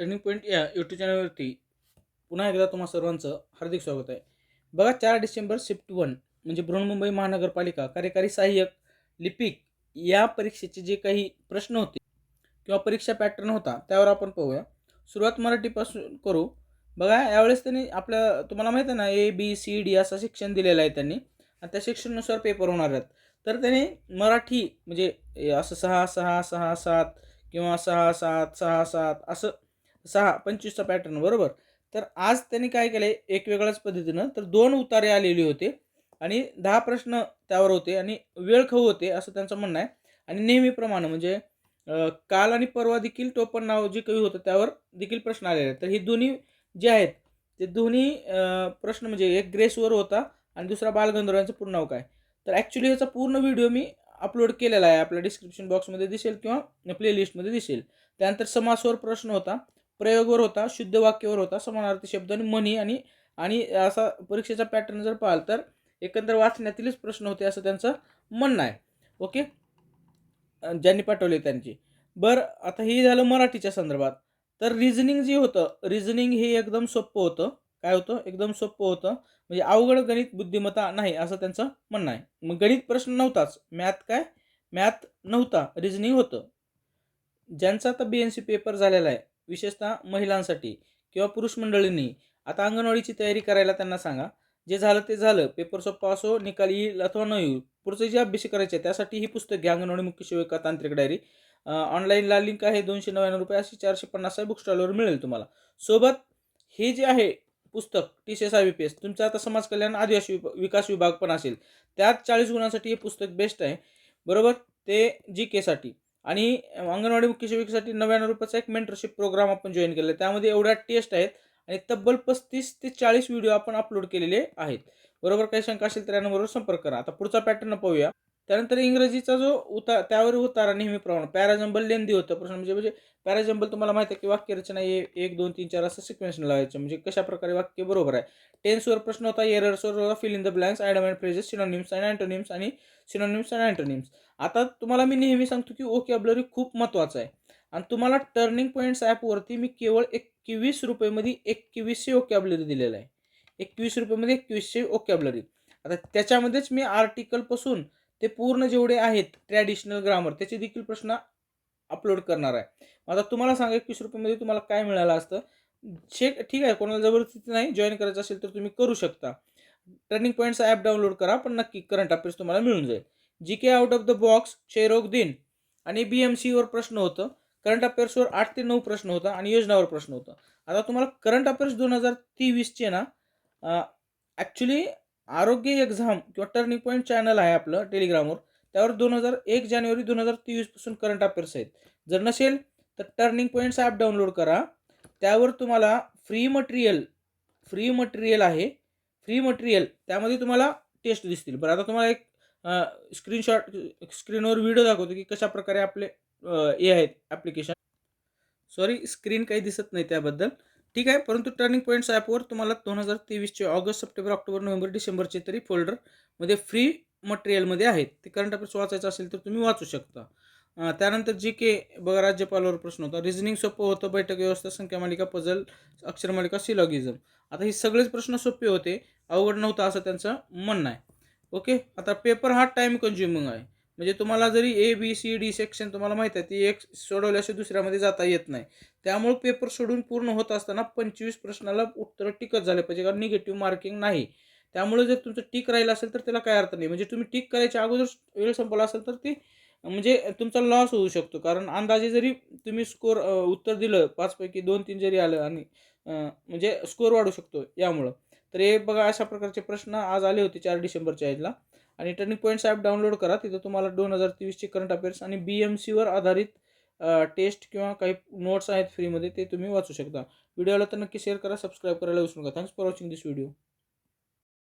Turning point या YouTube चॅनलवरती पुन्हा एकदा तुम्हा सर्वांचं हार्दिक स्वागत आहे. बघा चार डिसेंबर शिफ्ट वन म्हणजे बृहन्मुंबई महानगरपालिका कार्यकारी सहाय्यक लिपिक या परीक्षेचे जे काही प्रश्न होते किंवा परीक्षा पॅटर्न होता त्यावर आपण पाहूया. सुरुवात मराठीपासून करू. बघा यावेळेस त्यांनी आपल्या तुम्हाला माहिती आहे ना ए बी सी डी असं शिक्षण दिलेलं आहे त्यांनी. आणि त्या शिक्षणानुसार पेपर होणार आहेत. तर त्याने मराठी म्हणजे असं सहा सहा सहा सात किंवा सहा सात सहा सात असं सहा पंचवीसचा पॅटर्न बरोबर? तर आज त्यांनी काय केलं आहे एक वेगळ्याच पद्धतीनं तर दोन उतारे आलेले होते आणि दहा प्रश्न त्यावर होते आणि वेळ खाऊ होते असं त्यांचं म्हणणं आहे. आणि नेहमीप्रमाणे म्हणजे काल आणि परवा देखील टोपण नाव जे कवी होतं त्यावर देखील प्रश्न आलेले आहेत. तर ही दोन्ही जे आहेत ते दोन्ही प्रश्न म्हणजे एक ग्रेसवर होता आणि दुसरा बालगंधर्वांचं पूर्ण नाव काय? तर ॲक्च्युली याचा पूर्ण व्हिडिओ मी अपलोड केलेला आहे. आपल्या डिस्क्रिप्शन बॉक्समध्ये दिसेल किंवा प्लेलिस्टमध्ये दिसेल. त्यानंतर समासवर प्रश्न होता. प्रयोगवर होता शुद्ध वाक्यावर होता समानार्थी शब्द आणि म्हणी आणि आणि असा परीक्षेचा पॅटर्न जर पाहाल तर एकंदर वाचण्यातीलच प्रश्न होते असं त्यांचं म्हणणं आहे. ओके? ज्यांनी पाठवले त्यांची. बरं आता हे झालं मराठीच्या संदर्भात. तर रिझनिंग जे होतं रिझनिंग हे एकदम सोपं होतं. काय होतं? एकदम सोपं होतं. म्हणजे अवघड गणित बुद्धिमत्ता नाही असं त्यांचं म्हणणं आहे. मग गणित प्रश्न नव्हताच. मॅथ काय? मॅथ नव्हता. रिझनिंग होतं. ज्यांचा आता बी एन सी पेपर झालेला आहे विशेषतः महिलांसाठी किंवा पुरुष मंडळींनी. आता अंगणवाडीची तयारी करायला त्यांना सांगा. जे झालं ते झालं. पेपर सोप्पा असो निकाल येईल अथवा न येईल. पुढचं जे अभ्यास करायचे त्यासाठी ही पुस्तक घ्या. अंगणवाडी मुख्य सेविका तांत्रिक डायरी. ऑनलाईनला लिंक आहे. दोनशे नव्याण्णव रुपये अशी चारशे पन्नास आहे बुक स्टॉलवर मिळेल तुम्हाला. सोबत हे जे आहे पुस्तक T C S I B P S तुमचं आता समाज कल्याण आदिवासी विकास विभाग पण असेल. त्यात चाळीस गुणांसाठी हे पुस्तक बेस्ट आहे. बरोबर? ते जी केसाठी आणि अंगणवाडी मुख्य सेविकेसाठी नव्याण्णव रुपयाचा एक मेंटरशिप प्रोग्राम आपण जॉईन केला त्यामध्ये एवढ्या टेस्ट आहेत आणि तब्बल पस्तीस ते चाळीस व्हिडिओ आपण अपलोड केलेले आहेत. बरोबर? काही शंका असेल तर या नंबरवर संपर्क करा. आता पुढचा पॅटर्न पाहूया. त्यानंतर इंग्रजीचा जो उतार त्यावर उतारा नेहमीप्रमाणे पॅराजंबल लेंदी होतं. प्रश्न म्हणजे म्हणजे पॅराजंबल तुम्हाला माहिती आहे की वाक्यरचना ए एक दोन तीन चार असं सिक्वेन्स लावायचं. म्हणजे कशा प्रकारे वाक्य बरोबर आहे. टेन्सवर प्रश्न होता एरर्सवर होता fill in the blanks idiom and phrases synonyms and antonyms आणि सिनोनिम्स अँड अँटोनिम्स आता तुम्हाला मी नेहमी सांगतो की ओकॅबलरी खूप महत्त्वाचं आहे. आणि तुम्हाला टर्निंग पॉईंट्स ॲपवरती मी केवळ एकवीस रुपयेमध्ये एकवीसशे ओकॅबलरी दिलेलं आहे. एकवीस रुपयेमध्ये एकवीसशे ओकॅबलरी आता त्याच्यामध्येच मी आर्टिकलपासून ते पूर्ण जेवढे आहेत ट्रॅडिशनल ग्रामर त्याचे देखील प्रश्न अपलोड करणार आहे. आता तुम्हाला सांगा एकवीस रुपयामध्ये तुम्हाला काय मिळालं असतं? शे ठीक आहे कोणाला जबरदस्ती नाही जॉईन करायचं असेल तर तुम्ही करू शकता. टर्निंग पॉईंटचा ॲप डाउनलोड करा पण नक्की करंट अफेअर्स तुम्हाला मिळून जाईल. G K out of the box क्षयरोग दिन आणि बी एम सीवर प्रश्न होतं. करंट अफेअर्सवर आठ ते नऊ प्रश्न होता आणि योजनावर प्रश्न होता. आता तुम्हाला करंट अफेअर्स दोन हजार तेवीसचे ना ॲक्च्युली आरोग्य एक्झाम किंवा टर्निंग पॉईंट चॅनल आहे आपलं टेलिग्रामवर त्यावर दोन हजार एक जानेवारी दोन हजार तेवीसपासून करंट अफेअर्स आहेत. जर नसेल तर टर्निंग पॉईंट्स ॲप डाउनलोड करा. त्यावर तुम्हाला फ्री मटेरियल फ्री मटेरियल आहे. फ्री मटेरियल त्यामध्ये तुम्हाला टेस्ट दिसतील. बरं आता तुम्हाला एक स्क्रीनशॉट स्क्रीनवर व्हिडिओ दाखवतो की कशा प्रकारे आपले हे आहेत ॲप्लिकेशन सॉरी स्क्रीन काही दिसत नाही त्याबद्दल. ठीक आहे परंतु टर्निंग पॉईंट्स ॲपवर तुम्हाला दोन हजार तेवीसचे ऑगस्ट सप्टेंबर ऑक्टोबर नोव्हेंबर डिसेंबरचे तरी फोल्डरमध्ये फ्री मटेरियलमध्ये आहेत. ते करंट अफेअर्स वाचायचं असेल तर तुम्ही वाचू शकता. त्यानंतर जी के बघा राज्यपालावर प्रश्न होता. रिझनिंग सोपं होतं बैठक व्यवस्था संख्या मालिका पझल अक्षरमालिका सिलॉगिझम आता हे सगळेच प्रश्न सोपे होते. अवघड नव्हतं असं त्यांचं म्हणणं आहे. ओके आता पेपर हा टाईम कन्झ्युमिंग आहे. म्हणजे तुम्हाला जरी A B C D section तुम्हाला माहीत आहे ती एक सोडवल्याशिवाय दुसऱ्यामध्ये जाता येत नाही. त्यामुळे पेपर सोडून पूर्ण होत असताना पंचवीस प्रश्नाला उत्तरं टिकत झाले पाहिजे कारण निगेटिव्ह मार्किंग नाही. त्यामुळे जर तुमचं टिक राहिलं असेल तर त्याला काय अर्थ नाही. म्हणजे तुम्ही टिक करायच्या अगोदर वेळ संपला असेल तर ती म्हणजे तुमचा लॉस होऊ शकतो. कारण अंदाजे जरी तुम्ही स्कोर उत्तर दिलं पाचपैकी दोन तीन जरी आलं आणि म्हणजे स्कोर वाढू शकतो यामुळं. तर हे बघा अशा प्रकारचे प्रश्न आज आले होते चार डिसेंबरच्या ॲजला आणि टर्निंग पॉईंट्स ॲप डाउनलोड करा. तिथं तुम्हाला दोन हजार तेवीसचे करंट अफेअर्स आणि बी एम सीवर आधारित टेस्ट किंवा काही नोट्स आहेत फ्रीमध्ये ते तुम्ही वाचू शकता. व्हिडिओला तर नक्की शेअर करा सबस्क्राईब करायला विसरू नका. Thanks for watching this video